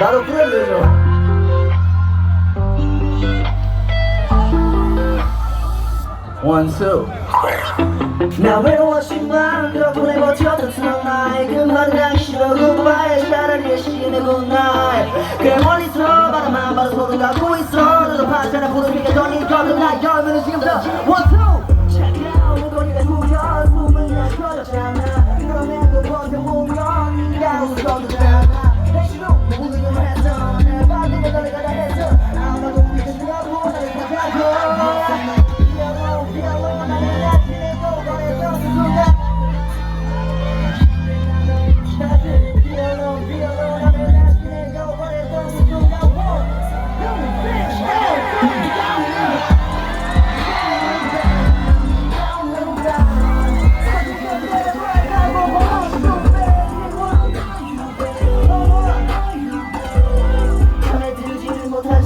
나도 프레드죠. 원수 나 외로웠지만 덕분에 버텼던 수능 나의 금방 나기 싫어 goodbye 차라리 시인의 goodnight 멀리서 바라만 봐도 소름 돋고 있어. 너도 파잖아 부르니까 돈이 거듭나 열매는 지금부터. 원수 London.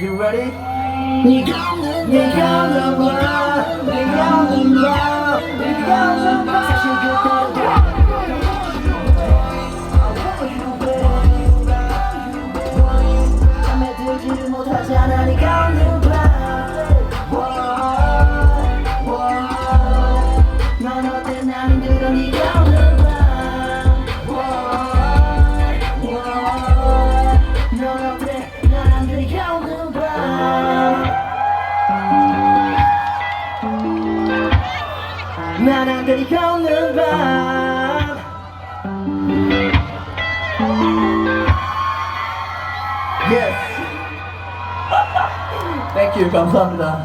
You ready? You got the, you got the you got the you got 그리 걷는 밤 Yes Thank you 감사합니다